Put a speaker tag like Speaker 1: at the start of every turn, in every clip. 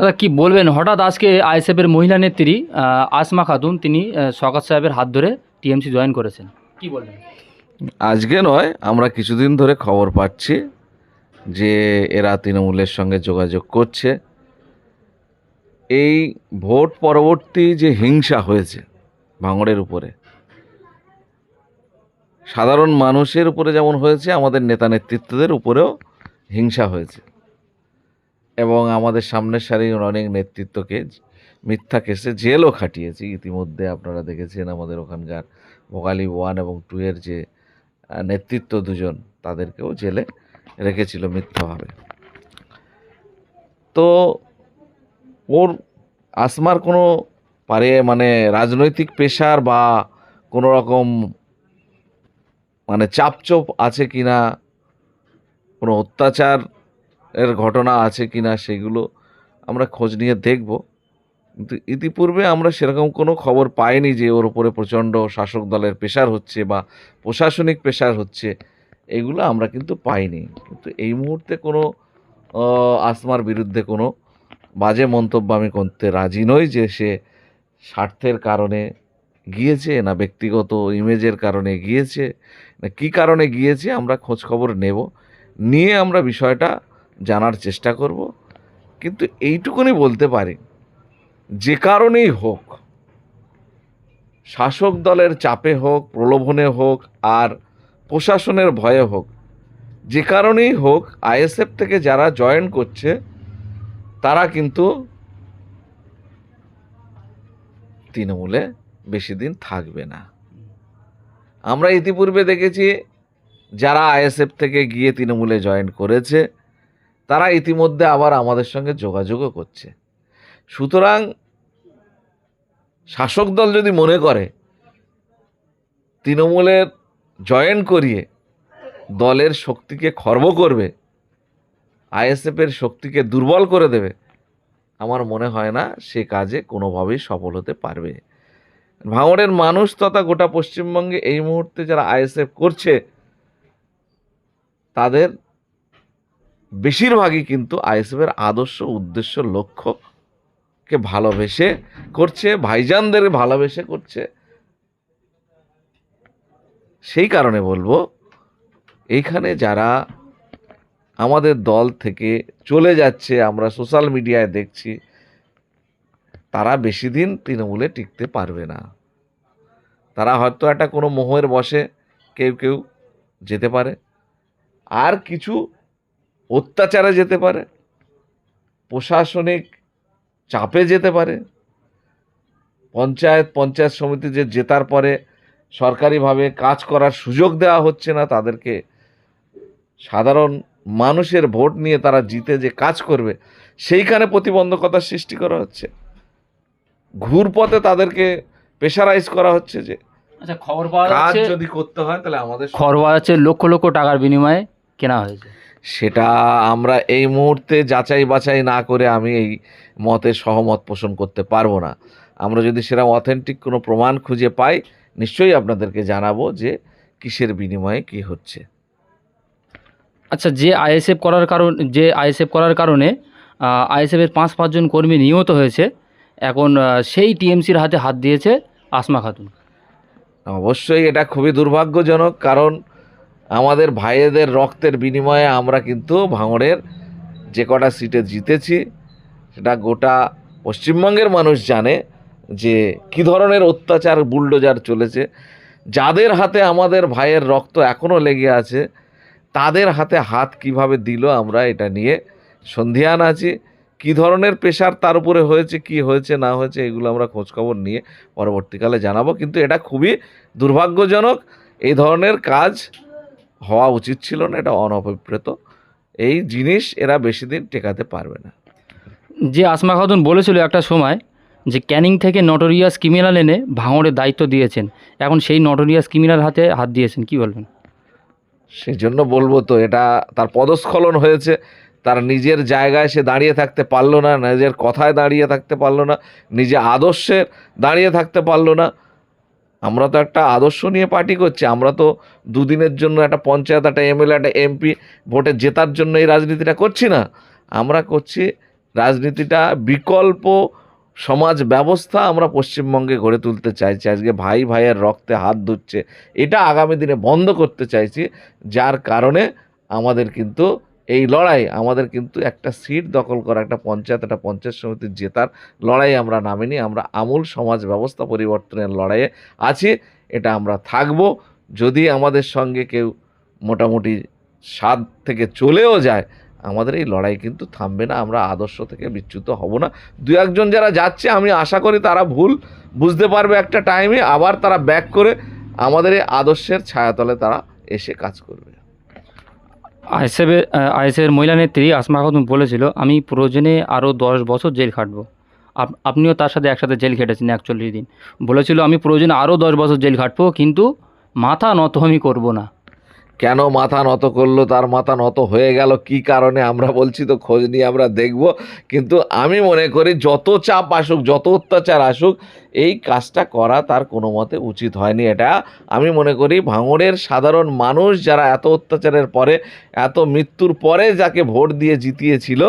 Speaker 1: দাদা, কি বলবেন? হঠাৎ আজকে আইএসএফের মহিলা নেত্রী আসমা খাতুন, তিনি শওকত সাহেবের হাত ধরে টিএমসি জয়েন করেছেন। কি বলবেন?
Speaker 2: আজকে নয়, আমরা কিছুদিন ধরে খবর পাচ্ছি যে এরা তৃণমূলের সঙ্গে যোগাযোগ করছে। এই ভোট পরবর্তী যে হিংসা হয়েছে ভাঙড়ের উপরে, সাধারণ মানুষের উপরে যেমন হয়েছে, আমাদের নেতা নেতৃত্বদের উপরেও হিংসা হয়েছে। এবং আমাদের সামনের সারির অনেক নেতৃত্বকে মিথ্যা কেসে জেলও খাটিয়েছি। ইতিমধ্যে আপনারা দেখেছেন আমাদের ওখানকার ভোগালী ওয়ান এবং টু এর যে নেতৃত্ব দুজন, তাদেরকেও জেলে রেখেছিল মিথ্যাভাবে। তো ওর আসমার কোনো পারে মানে রাজনৈতিক পেশার বা কোনো রকম মানে চাপচোপ আছে কি না কোনো অত্যাচার এর ঘটনা আছে কি না সেগুলো আমরা খোঁজ নিয়ে দেখব। কিন্তু ইতিপূর্বে আমরা সেরকম কোনো খবর পাইনি যে ওর উপরে প্রচণ্ড শাসক দলের প্রেশার হচ্ছে বা প্রশাসনিক প্রেশার হচ্ছে, এগুলো আমরা কিন্তু পাইনি। কিন্তু এই মুহূর্তে কোনো আসমার বিরুদ্ধে কোনো বাজে মন্তব্য আমি করতে রাজি নই যে সে স্বার্থের কারণে গিয়েছে, না ব্যক্তিগত ইমেজের কারণে গিয়েছে, না কী কারণে গিয়েছে, আমরা খোঁজ খবর নেব। নিয়ে আমরা বিষয়টা জানার চেষ্টা করব। কিন্তু এইটুকুনি বলতে পারি, যে কারণেই হোক, শাসক দলের চাপে হোক, প্রলোভনে হোক, আর প্রশাসনের ভয়ে হোক, যে কারণেই হোক, আইএসএফ থেকে যারা জয়েন করছে, তারা কিন্তু তৃণমূলে বেশি দিন থাকবে না। আমরা ইতিপূর্বে দেখেছি, যারা আইএসএফ থেকে গিয়ে তৃণমূলে জয়েন করেছে তারা ইতিমধ্যে আবার আমাদের সঙ্গে যোগাযোগও করছে। সুতরাং শাসক দল যদি মনে করে, তৃণমূলের জয়েন করিয়ে দলের শক্তিকে খর্ব করবে, আইএসএফের শক্তিকে দুর্বল করে দেবে, আমার মনে হয় না সে কাজে কোনোভাবেই সফল হতে পারবে। ভাঙড়ের মানুষ তথা গোটা পশ্চিমবঙ্গে এই মুহূর্তে যারা আইএসএফ করছে, তাদের বেশিরভাগই কিন্তু আইএসএফের আদর্শ উদ্দেশ্য লক্ষ্যকে ভালোবেসে করছে, ভাইজানদের ভালোবেসে করছে। সেই কারণে বলব, এইখানে যারা আমাদের দল থেকে চলে যাচ্ছে, আমরা সোশ্যাল মিডিয়ায় দেখছি, তারা বেশি দিন তৃণমূলে টিকতে পারবে না। তারা হয়তো একটা কোনো মোহের বসে কেউ কেউ যেতে পারে। আর কিছু অত্যাচারে যেতে পারে প্রশাসনিক চাপে যেতে পারে পঞ্চায়েত পঞ্চায়েত সমিতি যে জেতার পরে সরকারিভাবে কাজ করার সুযোগ দেওয়া হচ্ছে না তাদেরকে সাধারণ মানুষের ভোট নিয়ে তারা জিতে যে কাজ করবে সেইখানে প্রতিবন্ধকতার সৃষ্টি করা হচ্ছে। ঘুরপথে তাদেরকে প্রেশারাইজ করা হচ্ছে যে
Speaker 1: আচ্ছা খবর পাওয়া
Speaker 2: যদি করতে হয় তাহলে আমাদের
Speaker 1: খবর পাওয়া যাচ্ছে লক্ষ লক্ষ টাকার বিনিময়ে কেনা হয়েছে।
Speaker 2: সেটা আমরা এই মুহূর্তে যাচাই বাছাই না করে আমি এই মতে সহমত পোষণ করতে পারব না। আমরা যদি সেরকম অথেন্টিক কোনো প্রমাণ খুঁজে পাই নিশ্চয়ই আপনাদেরকে জানাব যে কিসের বিনিময়ে কি হচ্ছে।
Speaker 1: আচ্ছা যে আইএসএফ করার কারণ যে আইএসএফ করার কারণে আইএসএফের পাঁচ পাঁচজন কর্মী নিহত হয়েছে এখন সেই টিএমসির হাতে হাত দিয়েছে আসমা খাতুন।
Speaker 2: অবশ্যই এটা খুবই দুর্ভাগ্যজনক কারণ আমাদের ভাইয়েদের রক্তের বিনিময়ে আমরা কিন্তু ভাঙড়ের যে কটা সিটে জিতেছি, সেটা গোটা পশ্চিমবঙ্গের মানুষ জানে যে কী ধরনের অত্যাচার, বুলডোজার চলেছে। যাদের হাতে আমাদের ভাইয়ের রক্ত এখনও লেগে আছে, তাদের হাতে হাত কীভাবে দিল আমরা এটা নিয়ে সন্ধিয়ান আছি। কী ধরনের প্রেশার তার উপরে হয়েছে, কি হয়েছে, না হয়েছে, এগুলো আমরা খোঁজখবর নিয়ে পরবর্তীকালে জানাব। কিন্তু এটা খুবই দুর্ভাগ্যজনক, এই ধরনের কাজ হওয়া উচিত ছিল না এটা অনভিপ্রেত। এই জিনিস এরা বেশি দিন টেকাতে পারবে না।
Speaker 1: যে আসমা খাতুন বলেছিল একটা সময় যে ক্যানিং থেকে নটোরিয়াস ক্রিমিনাল এনে ভাঙড়ের দায়িত্ব দিয়েছেন। এখন সেই নটোরিয়াস ক্রিমিনাল হাতে হাত দিয়েছেন কি বলবেন?
Speaker 2: সেজন্য বলব তো এটা তার পদস্খলন হয়েছে। তার নিজের জায়গায় সে দাঁড়িয়ে থাকতে পারল না নিজের কথায় দাঁড়িয়ে থাকতে পারল না নিজে আদর্শে দাঁড়িয়ে থাকতে পারল না। আমরা তো একটা আদর্শ নিয়ে পার্টি করছি, আমরা তো দুদিনের জন্য একটা পঞ্চায়েত, একটা এমএলএ, একটা এমপি ভোটে জেতার জন্য এই রাজনীতিটা করছি না। আমরা করছি রাজনীতিটা বিকল্প সমাজ ব্যবস্থা আমরা পশ্চিমবঙ্গে গড়ে তুলতে চাইছি। আজকে ভাই ভাইয়ের রক্তে হাত ধুচ্ছে, এটা আগামী দিনে বন্ধ করতে চাইছি, যার কারণে আমাদের কিন্তু এই লড়াই আমাদের কিন্তু একটা সিট দখল করা, একটা পঞ্চায়েত একটা পঞ্চায়েত সমিতির জেতার লড়াই আমরা নামিনি। আমরা আমূল সমাজ ব্যবস্থা পরিবর্তনের লড়াইয়ে আছি, এটা আমরা থাকব। যদি আমাদের সঙ্গে কেউ মোটামুটি স্বাদ থেকে চলেও যায়, আমাদের এই লড়াই কিন্তু থামবে না, আমরা আদর্শ থেকে বিচ্যুত হব না। দু একজন যারা যাচ্ছে, আমি আশা করি তারা ভুল বুঝতে পারবে একটা টাইমে আবার তারা ব্যাক করে আমাদের এই আদর্শের ছায়াতলে তারা এসে কাজ করবে।
Speaker 1: আইএসএফের আইএসএফের মহিলা নেত্রী আসমা খাতুন বলেছিল, আমি প্রয়োজনে আরও দশ বছর জেল খাটব। আপ- আপনিও তার সাথে একসাথে জেল খেটেছেন একচল্লিশ দিন। বলেছিল, আমি প্রয়োজনে আরও দশ বছর জেল খাটবো, কিন্তু মাথা নত আমি করব না।
Speaker 2: কেন মাথা নত করল, তার মাথা নত হয়ে গেল, কি কারণে আমরা বলছি তো খোঁজ নিয়ে আমরা দেখব। কিন্তু আমি মনে করি যত চাপ আসুক, যত অত্যাচার আসুক, এই কাজটা করা তার কোনো মতে উচিত হয়নি। এটা আমি মনে করি ভাঙড়ের সাধারণ মানুষ যারা এত অত্যাচারের পরে, এত মৃত্যুর পরে যাকে ভোট দিয়ে জিতিয়েছিল,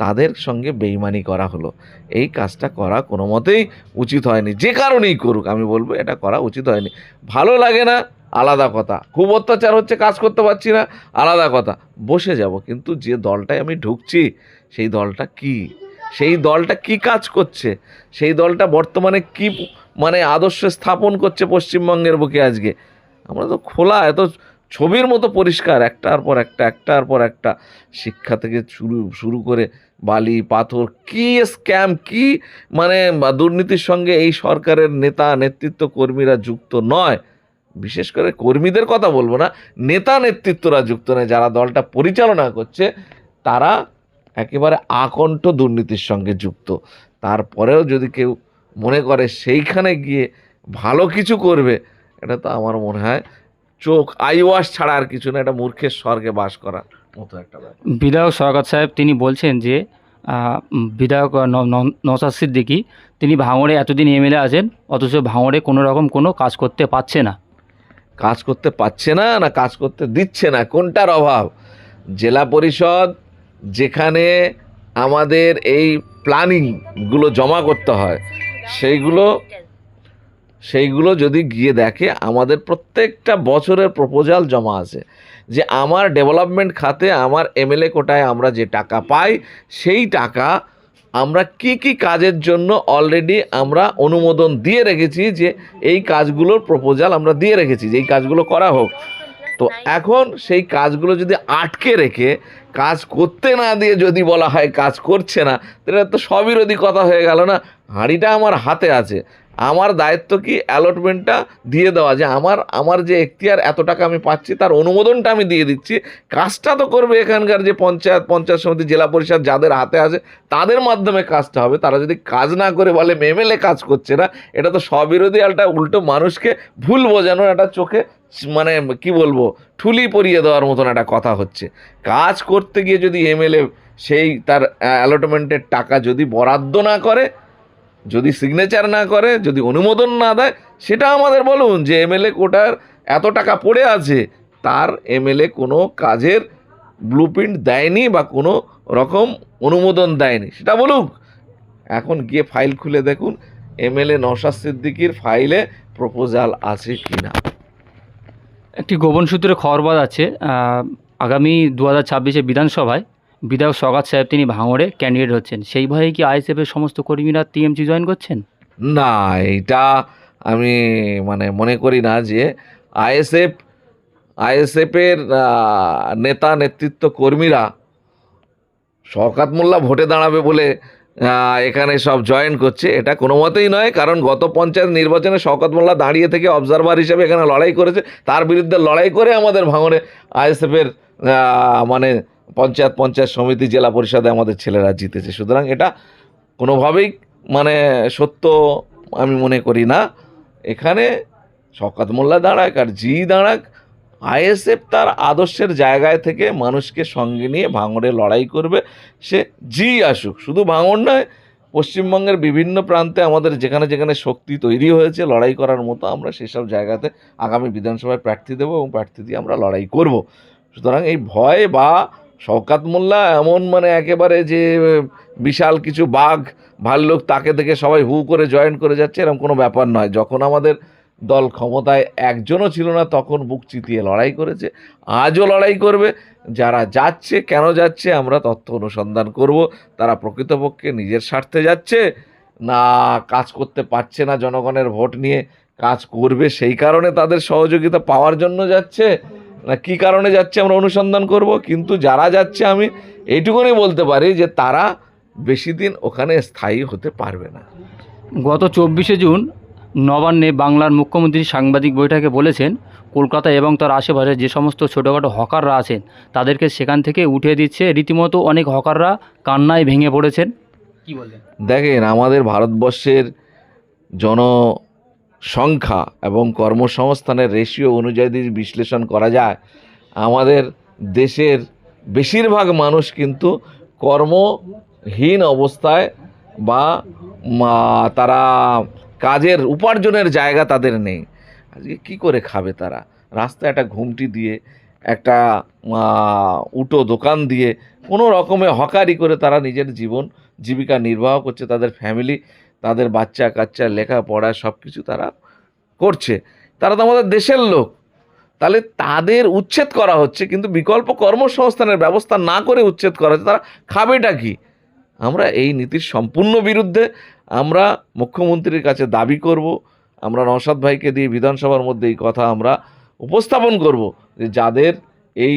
Speaker 2: তাদের সঙ্গে বেইমানি করা হলো। এই কাজটা করা কোনো মতেই উচিত হয়নি। যে কারণেই করুক, আমি বলব এটা করা উচিত হয়নি। ভালো লাগে না আলাদা কথা। খুব অত্যাচার হচ্ছে, কাজ করতে পারছি না, আলাদা কথা। বসে যাব, কিন্তু যে দলটায় আমি ঢুকছি, সেই দলটা কি? সেই দলটা কি কাজ করছে? সেই দলটা বর্তমানে কি মানে আদর্শ স্থাপন করছে পশ্চিমবঙ্গের বুকে আজকে? আমরা তো খোলা, এত ছবির মতো পরিষ্কার, একটার পর একটা, একটার পর একটা। শিক্ষা থেকে শুরু শুরু করে বালি, পাথর, কি স্ক্যাম কি মানে দুর্নীতির সঙ্গে এই সরকারের নেতা, নেতৃত্ব কর্মীরা যুক্ত নয়। বিশেষ করে কর্মীদের কথা বলব না, নেতা নেতৃত্বরা যুক্ত নয়, যারা দলটা পরিচালনা করছে, তারা একেবারে আকণ্ঠ দুর্নীতির সঙ্গে যুক্ত। তারপরেও যদি কেউ মনে করে সেইখানে গিয়ে ভালো কিছু করবে, এটা তো আমার মনে হয় চোখ আইওয়াশ ছাড়া আর কিছু না, এটা মূর্খের স্বর্গে বাস করার মতো একটা
Speaker 1: বিধায়ক সরকার সাহেব, তিনি বলছেন যে বিধায়ক ন- ন- নওশাদ সিদ্দিকী, তিনি ভাঙড়ে এতদিন এমএলএ আছেন, অথচ ভাঙড়ে কোনো রকম কোনো কাজ করতে পারছে না।
Speaker 2: কাজ করতে পারছে না না কাজ করতে দিচ্ছে না, কোনটার অভাব? জেলা পরিষদ যেখানে আমাদের এই প্ল্যানিংগুলো জমা করতে হয়, সেইগুলো সেইগুলো যদি গিয়ে দেখে, আমাদের প্রত্যেকটা বছরের প্রপোজাল জমা আছে যে আমার ডেভেলপমেন্ট খাতে আমার এমএলএ কোটায় আমরা যে টাকা পাই, সেই টাকা আমরা কি কি কাজের জন্য অলরেডি আমরা অনুমোদন দিয়ে রেখেছি যে এই কাজগুলোর প্রপোজাল আমরা দিয়ে রেখেছি, যে এই কাজগুলো করা হোক। তো এখন সেই কাজগুলো যদি আটকে রেখে কাজ করতে না দিয়ে যদি বলা হয় কাজ করছে না, তাহলে তো সবিরোধী কথা হয়ে গেল না। হাঁড়িটা আমার হাতে আছে। আমার দায়িত্ব কি অ্যালটমেন্টটা দিয়ে দেওয়া? যে আমার আমার যে এখতিয়ার এত টাকা আমি পাচ্ছি, তার অনুমোদনটা আমি দিয়ে দিচ্ছি। কাজটা তো করবে এখানকার যে পঞ্চায়েত পঞ্চায়েত সমিতি, জেলা পরিষদ যাদের হাতে আছে, তাদের মাধ্যমে কাজটা হবে। তারা যদি কাজ না করে বলে মেমেলে কাজ করছে না, এটা তো স্ববিরোধী একটা উল্টো মানুষকে ভুল বোঝানোর একটা চোখে মানে কি বলব, ঠুলি পরিয়ে দেওয়ার মতন একটা কথা হচ্ছে। কাজ করতে গিয়ে যদি এমএলএ সেই তার অ্যালটমেন্টের টাকা যদি বরাদ্দ না করে যদি সিগনেচার না করে, যদি অনুমোদন না দেয়, সেটা আমাদের বলুন যে এমএলএ কোটার এত টাকা পড়ে আছে, তার এমএলএ কোনো কাজের ব্লুপ্রিন্ট দেয়নি বা কোনো রকম অনুমোদন দেয়নি। সেটা বলুক। এখন গিয়ে ফাইল খুলে দেখুন, এমএলএ নওশাদ সিদ্দিকির ফাইলে প্রপোজাল আছে কি না
Speaker 1: একটি গোপন সূত্রে খবর আছে। আগামী দু হাজার ছাব্বিশে বিধানসভায় বিধায়ক সগাত সাহেব তিনি ভাঙড়ে ক্যান্ডিডেট হচ্ছেন। সেই ভয়ে কি আইএসএফের সমস্ত কর্মীরা টিএমসি জয়েন করছেন?
Speaker 2: না এটা আমি মানে মনে করি না যে আইএসএফ আইএসএফের নেতা নেতৃত্ব কর্মীরা শওকাত মোল্লা ভোটে দাঁড়াবে বলে এখানে সব জয়েন করছে। এটা কোনো মতেই নয়, কারণ গত পঞ্চায়েত নির্বাচনে শওকত মোল্লা দাঁড়িয়ে থেকে অবজারভার হিসেবে এখানে লড়াই করেছে। তার বিরুদ্ধে লড়াই করে আমাদের ভাঙড়ে আইএসএফের মানে পঞ্চায়েত পঞ্চায়েত সমিতি, জেলা পরিষদে আমাদের ছেলেরা জিতেছে। সুতরাং এটা কোনোভাবেই মানে সত্য আমি মনে করি না। এখানে শওকত মোল্লা দাঁড়াক আর জি দাঁড়াক আইএসএফ তার আদর্শের জায়গায় থেকে মানুষকে সঙ্গে নিয়ে ভাঙড়ে লড়াই করবে। সে জি আসুক, শুধু ভাঙড় নয়, পশ্চিমবঙ্গের বিভিন্ন প্রান্তে আমাদের যেখানে যেখানে শক্তি তৈরি হয়েছে, লড়াই করার মতো আমরা সেসব জায়গাতে আগামী বিধানসভায় প্রার্থী দেবো এবং প্রার্থী দিয়ে আমরা লড়াই করব। সুতরাং এই ভয় বা শওকাত মোল্লা এমন মানে একেবারে যে বিশাল কিছু বাঘ ভাল্লুক তাকে দেখে সবাই হু করে জয়েন করে যাচ্ছে এরকম কোনো ব্যাপার নয়। যখন আমাদের দল ক্ষমতায় একজনও ছিল না, তখন বুক চিতিয়ে লড়াই করেছে। আজও লড়াই করবে। যারা যাচ্ছে, কেন যাচ্ছে, আমরা তথ্য অনুসন্ধান করব। তারা প্রকৃতপক্ষে নিজের স্বার্থে যাচ্ছে। না, কাজ করতে পারছে না জনগণের ভোট নিয়ে। কাজ করবে সেই কারণে তাদের সহযোগিতা পাওয়ার জন্য যাচ্ছে। না কি কারণে যাচ্ছে আমরা অনুসন্ধান করব? কিন্তু যারা যাচ্ছে আমি এইটুকুনি বলতে পারি যে তারা বেশি দিন ওখানে স্থায়ী হতে পারবে না।
Speaker 1: গত চব্বিশে জুন নবান্নে বাংলার মুখ্যমন্ত্রী সাংবাদিক বৈঠকে বলেছেন কলকাতা এবং তার আশেপাশে যে সমস্ত ছোটোখাটো হকাররা আছেন তাদেরকে সেখান থেকে উঠে দিচ্ছে। রীতিমতো অনেক হকাররা কান্নায় ভেঙে পড়েছেন। কি বলবেন
Speaker 2: দেখেন আমাদের ভারতবর্ষের জনসংখ্যা এবং কর্মসংস্থানের রেশিও অনুযায়ী যদি বিশ্লেষণ করা যায়, আমাদের দেশের বেশিরভাগ মানুষ কিন্তু কর্মহীন অবস্থায় বা তারা কাজের উপার্জনের জায়গা তাদের নেই। আজকে কি করে খাবে তারা? রাস্তায় একটা ঘুমটি দিয়ে, একটা উটো দোকান দিয়ে, কোনো রকমে হকারি করে তারা নিজের জীবন জীবিকা নির্বাহ করছে, তাদের ফ্যামিলি তাদের বাচ্চা কাচ্চা, লেখাপড়া সব কিছু তারা করছে। তারা তো আমাদের দেশের লোক। তাহলে তাদের উচ্ছেদ করা হচ্ছে, কিন্তু বিকল্প কর্মসংস্থানের ব্যবস্থা না করে উচ্ছেদ করা হচ্ছে, তারা খাবেটা কি? আমরা এই নীতির সম্পূর্ণ বিরুদ্ধে আমরা মুখ্যমন্ত্রীর কাছে দাবি করব, আমরা নওশাদ ভাইকে দিয়ে বিধানসভার মধ্যে এই কথা আমরা উপস্থাপন করব যে যাদের এই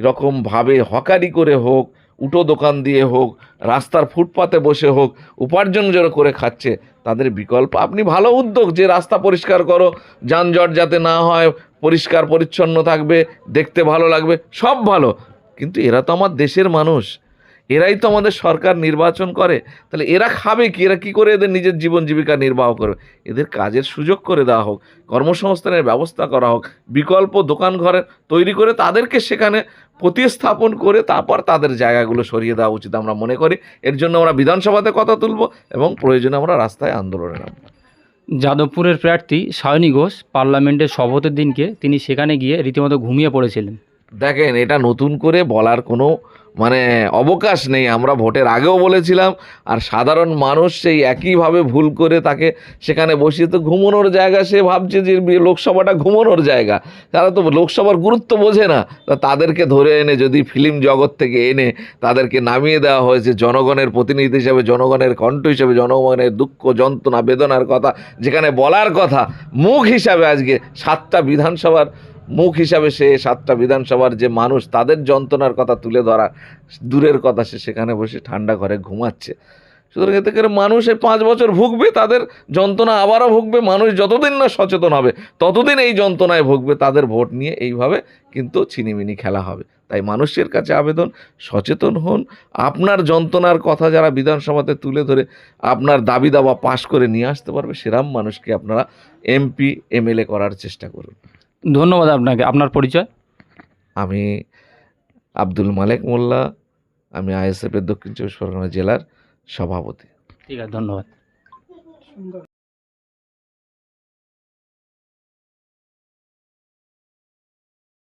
Speaker 2: রকমভাবে হকারি করে হোক উটো দোকান দিয়ে হোক, রাস্তার ফুটপাতে বসে হোক, উপার্জন যারা করে খাচ্ছে, তাদের বিকল্প। আপনি ভালো উদ্যোগ, যে রাস্তা পরিষ্কার করো, যানজট যাতে না হয়, পরিষ্কার পরিচ্ছন্ন থাকবে, দেখতে ভালো লাগবে, সব ভালো। কিন্তু এরা তো আমার দেশের মানুষ। এরাই তো আমাদের সরকার নির্বাচন করে। তাহলে এরা খাবে কি? এরা কী করে এদের নিজের জীবন জীবিকা নির্বাহ করবে? এদের কাজের সুযোগ করে দেওয়া হোক, কর্মসংস্থানের ব্যবস্থা করা হোক, বিকল্প দোকান ঘরে তৈরি করে তাদেরকে সেখানে প্রতিস্থাপন করে তারপর তাদের জায়গাগুলো সরিয়ে দেওয়া উচিত আমরা মনে করি। এর জন্য আমরা বিধানসভাতে কথা তুলব এবং প্রয়োজনে আমরা রাস্তায় আন্দোলনে নামব।
Speaker 1: যাদবপুরের প্রার্থী সায়নী ঘোষ পার্লামেন্টের শপথের দিনকে তিনি সেখানে গিয়ে রীতিমতো ঘুমিয়ে পড়েছিলেন।
Speaker 2: দেখেন এটা নতুন করে বলার কোনো মানে অবকাশ নেই, আমরা ভোটের আগেও বলেছিলাম, আর সাধারণ মানুষ সেই একইভাবে ভুল করে তাকে সেখানে বসিয়ে তো ঘুমানোর জায়গা, সে ভাবছে যে লোকসভাটা ঘুমানোর জায়গা। তারা তো লোকসভার গুরুত্ব বোঝে না। তাদেরকে ধরে এনে যদি ফিল্ম জগৎ থেকে এনে তাদেরকে নামিয়ে দেওয়া হয়েছে জনগণের প্রতিনিধি হিসেবে, জনগণের কণ্ঠ হিসেবে, জনগণের দুঃখ, যন্ত্রণা, বেদনার কথা, যেখানে বলার কথা, মুখ হিসাবে আজকে সাতটা বিধানসভার মুখ হিসাবে সে সাতটা বিধানসভার যে মানুষ, তাদের যন্ত্রণার কথা তুলে ধরা দূরের কথা, সে সেখানে বসে ঠান্ডা ঘরে ঘুমাচ্ছে। সুতরাং এতে করে মানুষ এই পাঁচ বছর ভুগবে, তাদের যন্ত্রণা আবারও ভুগবে, মানুষ যতদিন না সচেতন হবে, ততদিন এই যন্ত্রণায় ভুগবে, তাদের ভোট নিয়ে এইভাবে কিন্তু ছিনিমিনি খেলা হবে। তাই মানুষের কাছে আবেদন, সচেতন হন। আপনার যন্ত্রণার কথা যারা বিধানসভাতে তুলে ধরে আপনার দাবি দাবা পাশ করে নিয়ে আসতে পারবে, সেরাম মানুষকে আপনারা এমপি, এমএলএ করার চেষ্টা করুন।
Speaker 1: ধন্যবাদ আপনাকে আপনার পরিচয়।
Speaker 2: আমি আব্দুল মালেক মোল্লা আমি আইএসএফের দক্ষিণ চব্বিশ পরগনা জেলার সভাপতি।
Speaker 1: ঠিক আছে ধন্যবাদ।